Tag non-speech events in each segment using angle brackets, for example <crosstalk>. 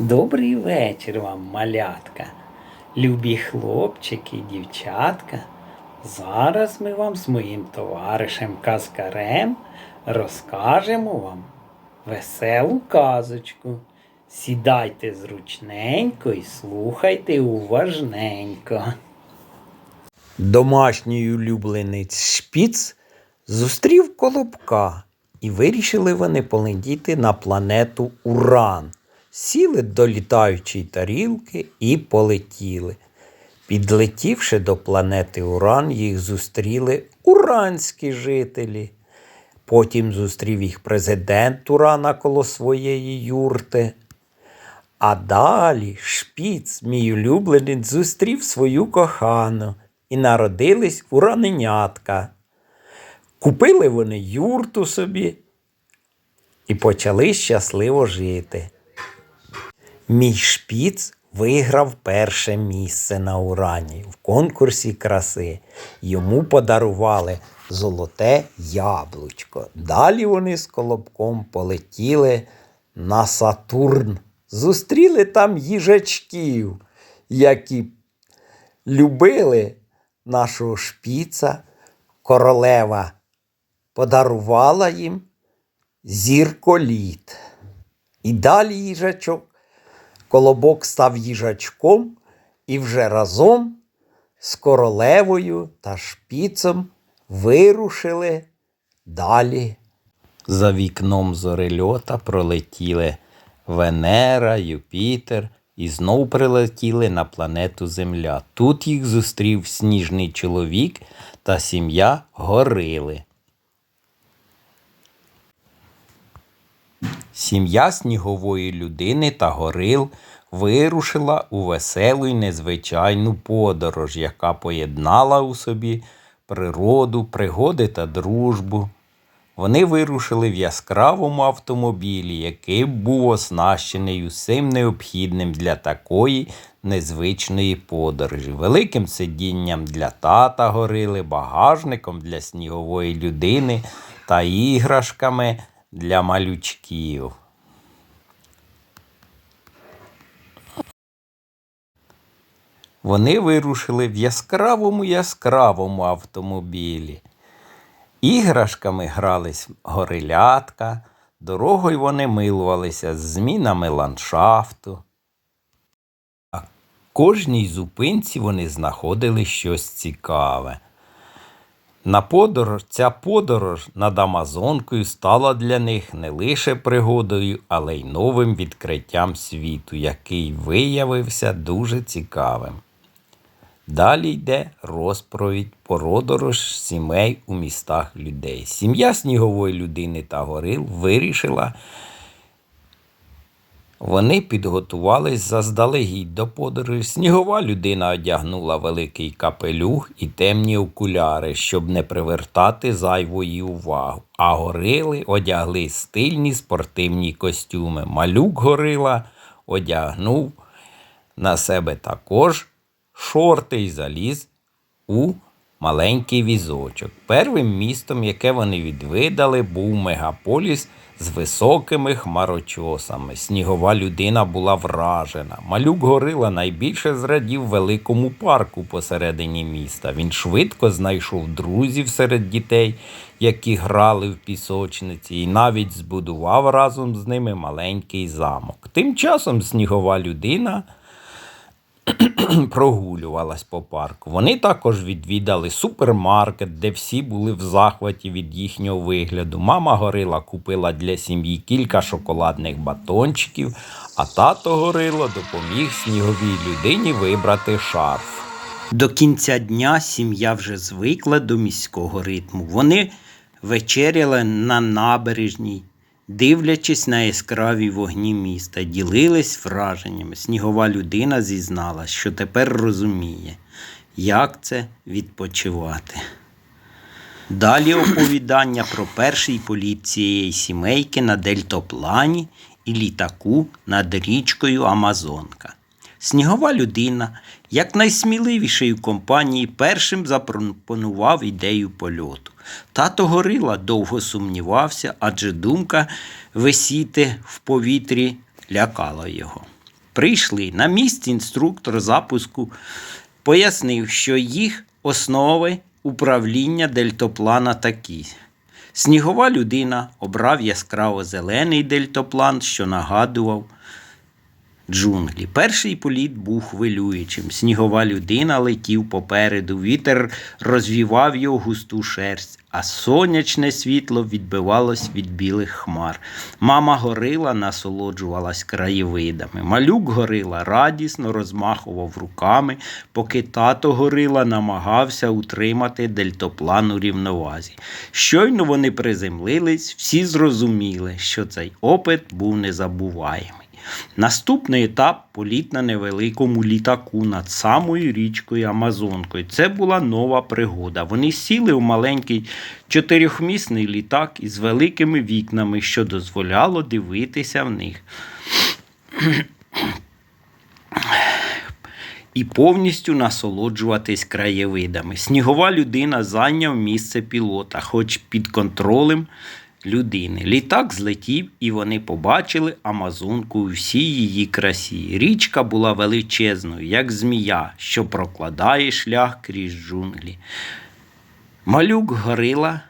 Добрий вечір вам, малятка, любі хлопчики, дівчатка. Зараз ми вам з моїм товаришем Казкарем розкажемо вам веселу казочку. Сідайте зручненько і слухайте уважненько. Домашній улюбленець шпіц зустрів колобка, і вирішили вони полетіти на планету Уран. Сіли до літаючої тарілки і полетіли. Підлетівши до планети Уран, їх зустріли уранські жителі. Потім зустрів їх президент Урана коло своєї юрти. А далі шпіц, мій улюбленець, зустрів свою кохану і народились ураненятка. Купили вони юрту собі і почали щасливо жити. Мій шпіц виграв перше місце на Урані в конкурсі краси. Йому подарували золоте яблучко. Далі вони з колобком полетіли на Сатурн. Зустріли там їжачків, які любили нашого шпіца. Королева подарувала їм зірколіт. І далі їжачок Колобок став їжачком і вже разом з королевою та шпіцем вирушили далі. За вікном зорельота пролетіли Венера, Юпітер і знов прилетіли на планету Земля. Тут їх зустрів сніжний чоловік та сім'я горили. Сім'я снігової людини та горил вирушила у веселу й незвичайну подорож, яка поєднала у собі природу, пригоди та дружбу. Вони вирушили в яскравому автомобілі, який був оснащений усім необхідним для такої незвичної подорожі, великим сидінням для тата горили, багажником для снігової людини та іграшками для малючків. Вони вирушили в яскравому яскравому автомобілі. Іграшками грались горилятка, дорогою вони милувалися з змінами ландшафту. А кожній зупинці вони знаходили щось цікаве. На подорож, ця подорож над Амазонкою стала для них не лише пригодою, але й новим відкриттям світу, який виявився дуже цікавим. Далі йде розповідь про подорож сімей у містах людей. Сім'я снігової людини та горил вирішила. Вони підготувались заздалегідь до подорожі. Снігова людина одягнула великий капелюх і темні окуляри, щоб не привертати зайвої уваги. А горили одягли стильні спортивні костюми. Малюк горила одягнув на себе також шорти й заліз у маленький візочок. Первим містом, яке вони відвидали, був мегаполіс з високими хмарочосами. Снігова людина була вражена. Малюк горила найбільше зрадів великому парку посередині міста. Він швидко знайшов друзів серед дітей, які грали в пісочниці, і навіть збудував разом з ними маленький замок. Тим часом снігова людина <clears throat> прогулювалась по парку. Вони також відвідали супермаркет, де всі були в захваті від їхнього вигляду. Мама горила купила для сім'ї кілька шоколадних батончиків, а тато горило допоміг сніговій людині вибрати шарф. До кінця дня сім'я вже звикла до міського ритму. Вони вечеряли на набережній, дивлячись на яскраві вогні міста, ділились враженнями. Снігова людина зізналась, що тепер розуміє, як це відпочивати. Далі оповідання про перший політ цієї сімейки на дельтоплані і літаку над річкою Амазонка. Снігова людина, як найсміливіший компанії, першим запропонував ідею польоту. Тато горила довго сумнівався, адже думка висіти в повітрі лякала його. прийшли. На місці інструктор запуску пояснив, що їх основи управління дельтоплана такі. Снігова людина обрав яскраво зелений дельтоплан, що нагадував джунглі. Перший політ був хвилюючим. Снігова людина летів попереду, вітер розвівав його густу шерсть, а сонячне світло відбивалось від білих хмар. Мама горила насолоджувалась краєвидами. Малюк горила радісно розмахував руками, поки тато горила намагався утримати дельтоплан у рівновазі. Щойно вони приземлились, всі зрозуміли, що цей опит був незабуваємий. Наступний етап політ на невеликому літаку над самою річкою Амазонкою. Це була нова пригода. Вони сіли у маленький чотирьохмісний літак із великими вікнами, що дозволяло дивитися в них. І повністю насолоджуватись краєвидами. Снігова людина зайняв місце пілота, хоч під контролем людини. Літак злетів, і вони побачили Амазонку у всій її красі. Річка була величезною, як змія, що прокладає шлях крізь джунглі. Малюк горила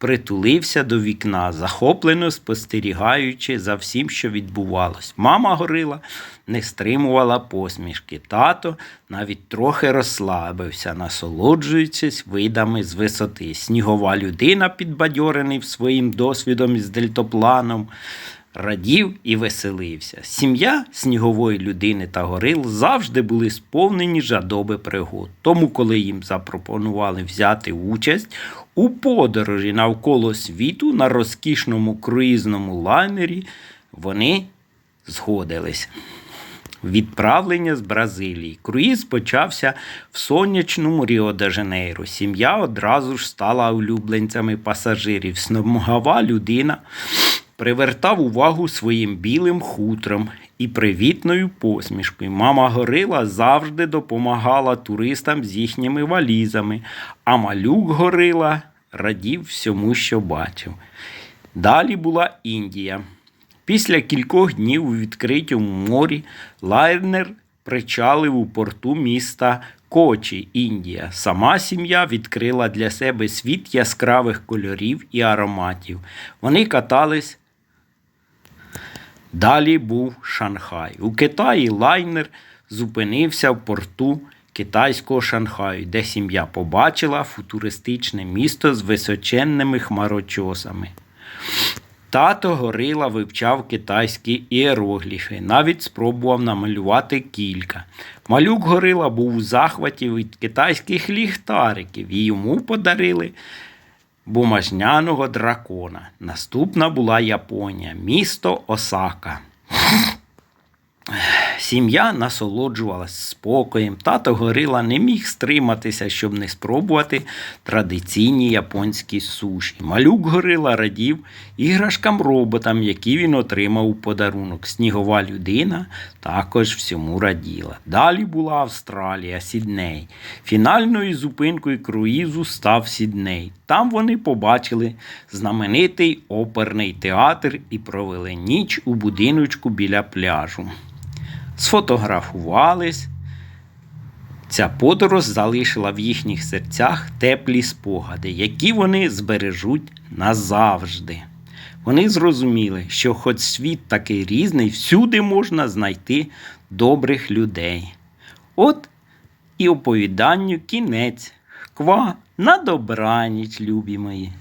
притулився до вікна, захоплено спостерігаючи за всім, що відбувалось. Мама горила не стримувала посмішки. Тато навіть трохи розслабився, насолоджуючись видами з висоти. Снігова людина, підбадьорений своїм досвідом із дельтопланом, радів і веселився. Сім'я снігової людини та горил завжди були сповнені жадоби пригод. Тому, коли їм запропонували взяти участь у подорожі навколо світу на розкішному круїзному лайнері, вони згодились. Відправлення з Бразилії. Круїз почався в сонячному Ріо-де-Жанейро. Сім'я одразу ж стала улюбленцями пасажирів. Сномгава людина привертав увагу своїм білим хутром і привітною посмішкою. Мама горила завжди допомагала туристам з їхніми валізами, а малюк горила радів всьому, що бачив. Далі була Індія. Після кількох днів у відкритому морі лайнер причалив у порту міста Кочі, Індія. Сама сім'я відкрила для себе світ яскравих кольорів і ароматів. Вони катались. Далі був Шанхай. У Китаї лайнер зупинився в порту китайського Шанхаю, де сім'я побачила футуристичне місто з височенними хмарочосами. Тато горила вивчав китайські іерогліфи, навіть спробував намалювати кілька. Малюк горила був у захваті від китайських ліхтариків і йому подарили бумажняного дракона. Наступна була Японія, місто Осака. Сім'я насолоджувалась спокоєм. Тато горила не міг стриматися, щоб не спробувати традиційні японські суші. Малюк горила радів іграшкам роботам, які він отримав у подарунок. Снігова людина також всьому раділа. Далі була Австралія, Сідней. Фінальною зупинкою круїзу став Сідней. Там вони побачили знаменитий оперний театр і провели ніч у будиночку біля пляжу сфотографувались. Ця подорож залишила в їхніх серцях теплі спогади, які вони збережуть назавжди. Вони зрозуміли, що хоч світ такий різний, всюди можна знайти добрих людей. От і оповіданню кінець. Ква на добраніч, любі мої.